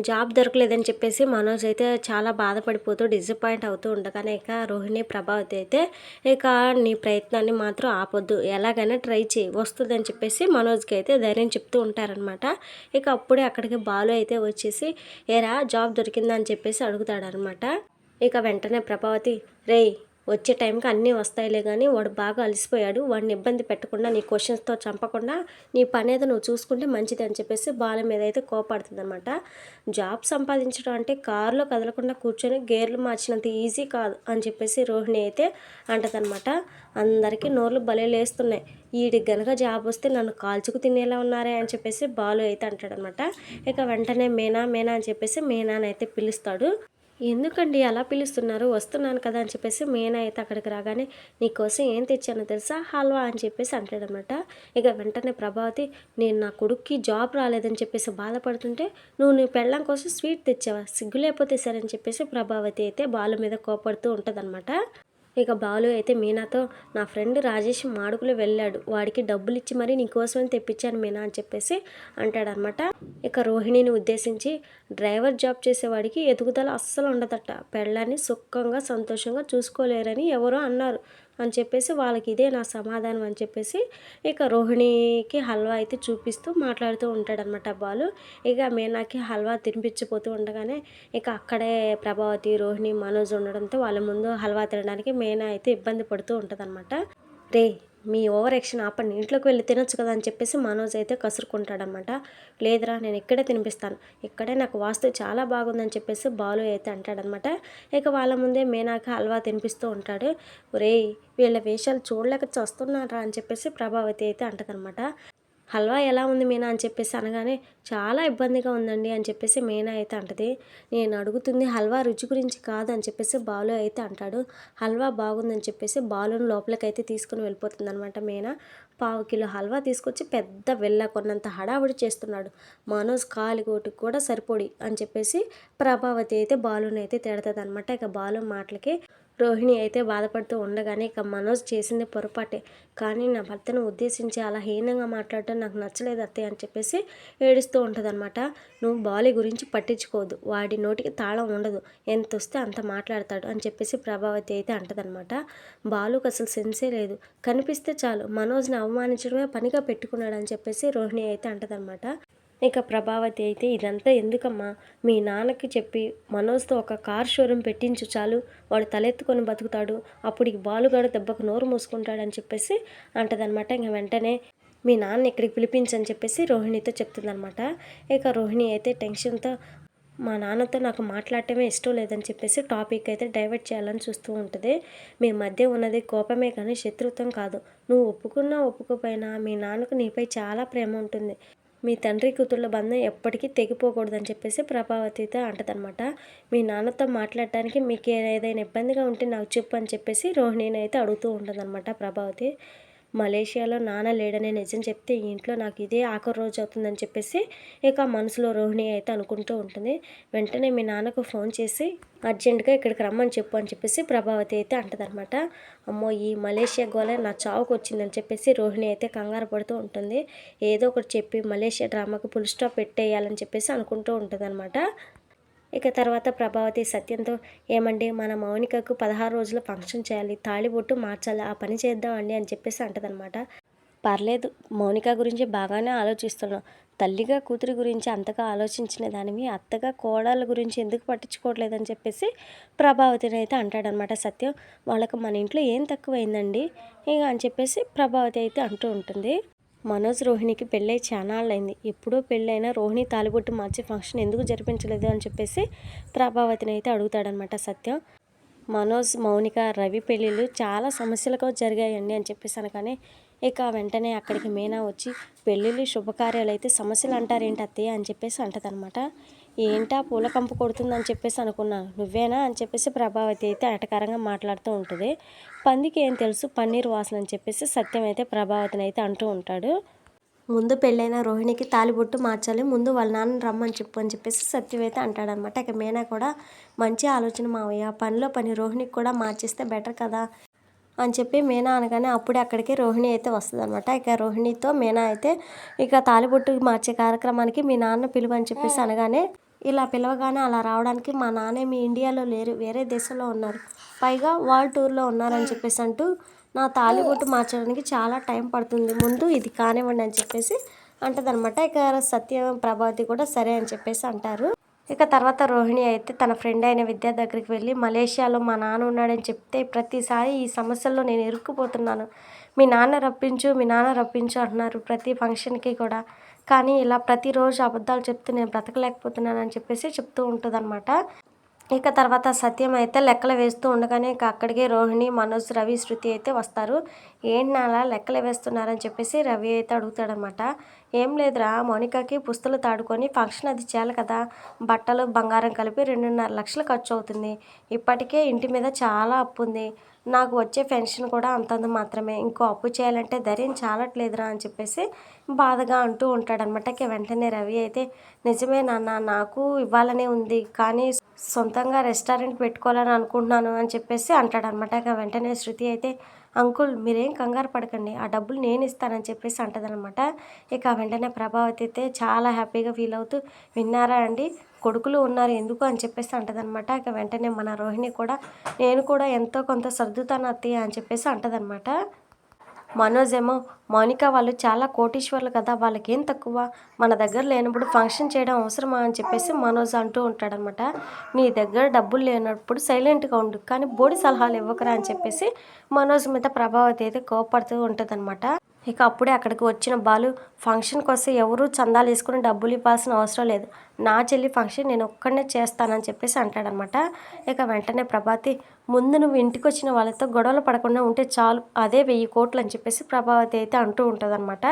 Job దొరకలేదని చెప్పేసి మనోజ్ అయితే చాలా బాధపడిపోతూ డిసప్పాయింట్ అవుతూ ఉండగానే ఇక రోహిణి ప్రభావతి అయితే ఇక నీ ప్రయత్నాన్ని మాత్రం ఆపొద్దు ఎలాగైనా ట్రై చేయి వస్తుందని చెప్పేసి మనోజ్కి అయితే ధైర్యం చెప్తూ ఉంటారనమాట ఇక అప్పుడే అక్కడికి బాలు అయితే వచ్చేసి ఏరా జాబ్ దొరికిందని చెప్పేసి అడుగుతాడనమాట ఇక వెంటనే ప్రభావతి రేయ్ వచ్చే టైంకి అన్నీ వస్తాయిలే కానీ వాడు బాగా అలసిపోయాడు. వాడిని ఇబ్బంది పెట్టకుండా నీ క్వశ్చన్స్తో చంపకుండా నీ పని ఏదో నువ్వు చూసుకుంటే మంచిది అని చెప్పేసి బాల మీద అయితే కోపడుతుంది అనమాట జాబ్ సంపాదించడం అంటే కారులో కదలకుండా కూర్చొని గేర్లు మార్చినంత ఈజీ కాదు అని చెప్పేసి రోహిణి అయితే అంటదనమాట అందరికీ నోర్లు భలే లేస్తున్నాయి. వీడికి గనక జాబ్ వస్తే నన్ను కాల్చుకు తినేలా ఉన్నారే అని చెప్పేసి బాలు అయితే అంటాడనమాట ఇక వెంటనే మేనా మేనా అని చెప్పేసి మేనానైతే పిలుస్తాడు. ఎందుకండి అలా పిలుస్తున్నారు? వస్తున్నాను కదా అని చెప్పేసి మేన అయితే అక్కడికి రాగానే నీకోసం ఏం తెచ్చానో తెలుసా? హల్వా అని చెప్పేసి అంటాడనమాట. ఇక వెంటనే ప్రభావతి నేను నా కొడుక్కి జాబ్ రాలేదని చెప్పేసి బాధపడుతుంటే నువ్వు నీ పెళ్ళం కోసం స్వీట్ తెచ్చావా? సిగ్గు లేకపోతే సరే అని చెప్పేసి ప్రభావతి అయితే బాలు మీద కోపడుతూ ఉంటుందన్నమాట ఇక బాలు అయితే మీనాతో నా ఫ్రెండ్ రాజేష్ మాడుకులు వెళ్ళాడు. వాడికి డబ్బులు ఇచ్చి మరీ నీకోసమని తెప్పించాను మీనా అని చెప్పేసి అంటాడనమాట ఇక రోహిణిని ఉద్దేశించి డ్రైవర్ జాబ్ చేసేవాడికి ఎదుగుదల అస్సలు ఉండదట. పెళ్ళాన్ని సుఖంగా సంతోషంగా చూసుకోలేరని ఎవరో అన్నారు. అని చెప్పేసి వాళ్ళకి ఇదే నా సమాధానం అని చెప్పేసి ఇక రోహిణికి హల్వా అయితే చూపిస్తూ మాట్లాడుతూ ఉంటాడనమాట బాలు. ఇక మీనాకి హల్వా తినిపించిపోతూ ఉండగానే ఇక అక్కడే ప్రభావతి రోహిణి మనోజ్ ఉండడంతో వాళ్ళ ముందు హల్వా తినడానికి మీనా అయితే ఇబ్బంది పడుతూ ఉంటుందన్నమాట. రే మీ ఓవర్ యాక్షన్ ఆపండి. ఇంట్లోకి వెళ్ళి తినొచ్చు కదా అని చెప్పేసి మనోజ్ అయితే కసురుకుంటాడనమాట లేదురా నేను ఇక్కడే తినిపిస్తాను. ఇక్కడే నాకు వాస్తు చాలా బాగుందని చెప్పేసి బాలు అయితే అంటాడనమాట ఇక వాళ్ళ ముందే మేనాక హల్వా తినిపిస్తూ ఉంటాడు. ఒరేయ్ వీళ్ళ వేషాలు చూడలేక చస్తున్నారా అని చెప్పేసి ప్రభావతి అయితే అంటదనమాట హల్వా ఎలా ఉంది మీనా అని చెప్పేసి అనగానే చాలా ఇబ్బందిగా ఉందండి అని చెప్పేసి మీనా అయితే అంటది. నేను అడుగుతుంది హల్వా రుచి గురించి కాదు అని చెప్పేసి బాలు అయితే అంటాడు. హల్వా బాగుందని చెప్పేసి బాలుని లోపలికి అయితే తీసుకుని వెళ్ళిపోతుంది అనమాట మీనా. పావు కిలో హల్వా తీసుకొచ్చి పెద్ద వెళ్ళ కొన్నంత హడావుడి చేస్తున్నాడు. మనోజ్ కాలిగోటికి కూడా సరిపోడి అని చెప్పేసి ప్రభావతి అయితే బాలుని అయితే తిడతాది అనమాట ఇక బాలు మాటలకి రోహిణి అయితే బాధపడుతూ ఉండగానే ఇక మనోజ్ చేసింది పొరపాటే. కానీ నా భర్తను ఉద్దేశించి అలా హీనంగా మాట్లాడటం నాకు నచ్చలేదు అత్తయ్య అని చెప్పేసి ఏడుస్తూ ఉంటుందన్నమాట. నువ్వు బాలి గురించి పట్టించుకోవద్దు. వాడి నోటికి తాళం ఉండదు. ఎంత వస్తే అంత మాట్లాడతాడు అని చెప్పేసి ప్రభావతి అయితే అంటదనమాట బాలుకు అసలు సెన్సే లేదు. కనిపిస్తే చాలు. మనోజ్ని అవమానించడమే పనిగా పెట్టుకున్నాడు అని చెప్పేసి రోహిణి అయితే అంటదనమాట ఇక ప్రభావతి అయితే ఇదంతా ఎందుకమ్మా? మీ నాన్నకి చెప్పి మనోజ్తో ఒక కార్ షోరూమ్ పెట్టించు చాలు. వాడు తలెత్తుకొని బతుకుతాడు. అప్పుడు ఈ బాలుగాడు దెబ్బకు నోరు మూసుకుంటాడని చెప్పేసి అంటదనమాట. ఇంక వెంటనే మీ నాన్న ఇక్కడికి పిలిపించని చెప్పేసి రోహిణితో చెప్తుందనమాట. ఇక రోహిణి అయితే టెన్షన్తో మా నాన్నతో నాకు మాట్లాడటమే ఇష్టం లేదని చెప్పేసి టాపిక్ అయితే డైవర్ట్ చేయాలని చూస్తూ ఉంటుంది. మీ మధ్య ఉన్నది కోపమే కానీ శత్రుత్వం కాదు. నువ్వు ఒప్పుకున్నా ఒప్పుకోపోయినా మీ నాన్నకు నీపై చాలా ప్రేమ ఉంటుంది. మీ తండ్రి కూతుళ్ళ బంధం ఎప్పటికీ తెగిపోకూడదని చెప్పేసి ప్రభావతితో అంటదనమాట మీ నాన్నతో మాట్లాడటానికి మీకు ఏదైనా ఇబ్బందిగా ఉంటే నాకు చెప్పు అని చెప్పేసి రోహిణిని అయితే అడుగుతూ ఉంటుందన్నమాట ప్రభావతి. మలేషియాలో నాన్న లేడనే నిజం చెప్తే ఇంట్లో నాకు ఇదే ఆఖరి రోజు అవుతుందని చెప్పేసి ఇక మనసులో రోహిణి అయితే అనుకుంటూ ఉంటుంది. వెంటనే మీ నాన్నకు ఫోన్ చేసి అర్జెంటుగా ఇక్కడికి రమ్మని చెప్పు అని చెప్పేసి ప్రభావతి అయితే అంటదనమాట అమ్మో ఈ మలేషియా గోల నా చావుకు వచ్చిందని చెప్పేసి రోహిణి అయితే కంగారు పడుతూ ఉంటుంది. ఏదో ఒకటి చెప్పి మలేషియా డ్రామాకు ఫుల్ స్టాప్ పెట్టేయాలని చెప్పేసి అనుకుంటూ ఉంటుంది ఇక తర్వాత ప్రభావతి సత్యంతో ఏమండి మన మౌనికకు పదహారు రోజుల ఫంక్షన్ చేయాలి. తాళిబొట్టు మార్చాలి? ఆ పని చేద్దామండి అని చెప్పేసి అంటదనమాట పర్లేదు మౌనిక గురించి బాగానే ఆలోచిస్తున్నాం. తల్లిగా కూతురి గురించి అంతగా ఆలోచించిన దానివి అత్తగా కోడళ్ళ గురించి ఎందుకు పట్టించుకోవట్లేదని చెప్పేసి ప్రభావతిని అయితే అంటాడనమాట సత్యం. వాళ్ళకు మన ఇంట్లో ఏం తక్కువైందండి? ఇక అని చెప్పేసి ప్రభావతి అయితే అంటూ ఉంటుంది. మనోజ్ రోహిణికి పెళ్ళై చానాళ్ళైంది. ఎప్పుడో పెళ్ళైనా రోహిణి తాలిబొట్టు మార్చి ఫంక్షన్ ఎందుకు జరిపించలేదు అని చెప్పేసి ప్రభావతిని అయితే అడుగుతాడనమాట సత్యం. మనోజ్ మౌనిక రవి పెళ్ళిళ్ళు చాలా సమస్యలకు జరిగాయండి అని చెప్పేసి అనగానే ఇక వెంటనే అక్కడికి మీనా వచ్చి పెళ్ళిళ్ళు శుభకార్యాలు అయితే సమస్యలు అంటారేంటి అత్తయ్య అని చెప్పేసి అంటదనమాట ఏంటా పూల కంపు కొడుతుందని చెప్పేసి అనుకున్నాను నువ్వేనా అని చెప్పేసి ప్రభావతి అయితే అటకారంగా మాట్లాడుతూ ఉంటుంది. పందికి ఏం తెలుసు? పన్నీర్ వాసన అని చెప్పేసి సత్యం అయితే ప్రభావతిని అయితే అంటూ ఉంటాడు. ముందు పెళ్ళైన రోహిణికి తాలిబొట్టు మార్చాలి ముందు వాళ్ళ నాన్న రమ్మని చెప్పు అని చెప్పేసి సత్యం అయితే అంటాడనమాట. ఇక మీనా కూడా మంచి ఆలోచన మావయ్య పనిలో పని రోహిణికి కూడా మార్చేస్తే బెటర్ కదా అని చెప్పి మీనా అనగానే అప్పుడే అక్కడికి రోహిణి అయితే వస్తుంది అనమాట ఇక రోహిణితో మీనా అయితే ఇక తాలిబొట్టు మార్చే కార్యక్రమానికి మీ నాన్న పిలువని చెప్పేసి అనగానే ఇలా పిలవగానే అలా రావడానికి మా నాన్న మీ ఇండియాలో లేరు వేరే దేశంలో ఉన్నారు. పైగా వరల్డ్ టూర్లో ఉన్నారని చెప్పేసి అంటూ నా తాలిబొట్టు మార్చడానికి చాలా టైం పడుతుంది. ముందు ఇది కానివ్వండి అని చెప్పేసి అంటదనమాట ఇక సత్యం ప్రభావతి కూడా సరే అని చెప్పేసి అంటారు. ఇక తర్వాత రోహిణి అయితే తన ఫ్రెండ్ అయిన విద్య దగ్గరికి వెళ్ళి మలేషియాలో మా నాన్న ఉన్నాడని చెప్తే ప్రతిసారి ఈ సమస్యల్లో నేను ఇరుక్కుపోతున్నాను. మీ నాన్న రప్పించు మీ నాన్న రప్పించు అంటున్నారు ప్రతి ఫంక్షన్కి కూడా. కానీ ఇలా ప్రతిరోజు అబద్ధాలు చెప్తూ నేను బ్రతకలేకపోతున్నానని చెప్పేసి చెప్తూ ఉంటుందన్నమాట. ఇక తర్వాత సత్యం అయితే లెక్కలు వేస్తూ ఉండగానే ఇక అక్కడికే రోహిణి మనోజ్ రవి శృతి అయితే వస్తారు. ఏంటి నాలా లెక్కలు వేస్తున్నారని చెప్పేసి రవి అయితే అడుగుతాడనమాట. ఏం లేదురా మౌనికకి పుస్తలు తాడుకొని ఫంక్షన్ అది చేయాలి కదా. బట్టలు బంగారం కలిపి రెండున్నర లక్షలు ఖర్చు అవుతుంది. ఇప్పటికే ఇంటి మీద చాలా అప్పు ఉంది. నాకు వచ్చే పెన్షన్ కూడా అంతంత మాత్రమే. ఇంకో అప్పు చేయాలంటే ధైర్యం చాలట్లేదురా అని చెప్పేసి బాధగా అంటూ ఉంటాడనమాట. ఇక వెంటనే రవి అయితే నిజమే నాన్న నాకు ఇవ్వాలనే ఉంది. కానీ సొంతంగా రెస్టారెంట్ పెట్టుకోవాలని అనుకుంటున్నాను అని చెప్పేసి అంటాడనమాట ఇక వెంటనే శృతి అయితే అంకుల్ మీరేం కంగారు పడకండి. ఆ డబ్బులు నేను ఇస్తానని చెప్పేసి అంటదనమాట ఇక వెంటనే ప్రభావతి అయితే చాలా హ్యాపీగా ఫీల్ అవుతూ విన్నారా అండి? కొడుకులు ఉన్నారు ఎందుకు? అని చెప్పేసి అంటదనమాట ఇక వెంటనే మన రోహిణి కూడా నేను కూడా ఎంతో కొంత సర్దుతాను అత్తయ్య అని చెప్పేసి అంటదనమాట మనోజ్ ఏమో మౌనిక వాళ్ళు చాలా కోటీశ్వర్లు కదా వాళ్ళకి ఏం తక్కువ? మన దగ్గర లేనప్పుడు ఫంక్షన్ చేయడం అవసరమా అని చెప్పేసి మనోజ్ అంటూ ఉంటాడనమాట. నీ దగ్గర డబ్బులు లేనప్పుడు సైలెంట్గా ఉండు కానీ బోడి సలహాలు ఇవ్వకరా అని చెప్పేసి మనోజ్ మీద ప్రభావతి అయితే కోపడుతూ ఉంటుందన్నమాట ఇక అప్పుడే అక్కడికి వచ్చిన బాలు ఫంక్షన్ కోసం ఎవరు చందాలు వేసుకుని డబ్బులు ఇవ్వాల్సిన అవసరం లేదు. నా చెల్లి ఫంక్షన్ నేను ఒక్కడనే చేస్తానని చెప్పేసి అంటాడనమాట. ఇక వెంటనే ప్రభాతి ముందు నువ్వు ఇంటికి వచ్చిన వాళ్ళతో గొడవలు పడకుండా ఉంటే చాలు. అదే వెయ్యి కోట్లు అని చెప్పేసి ప్రభావతి అయితే అంటూ ఉంటుందన్నమాట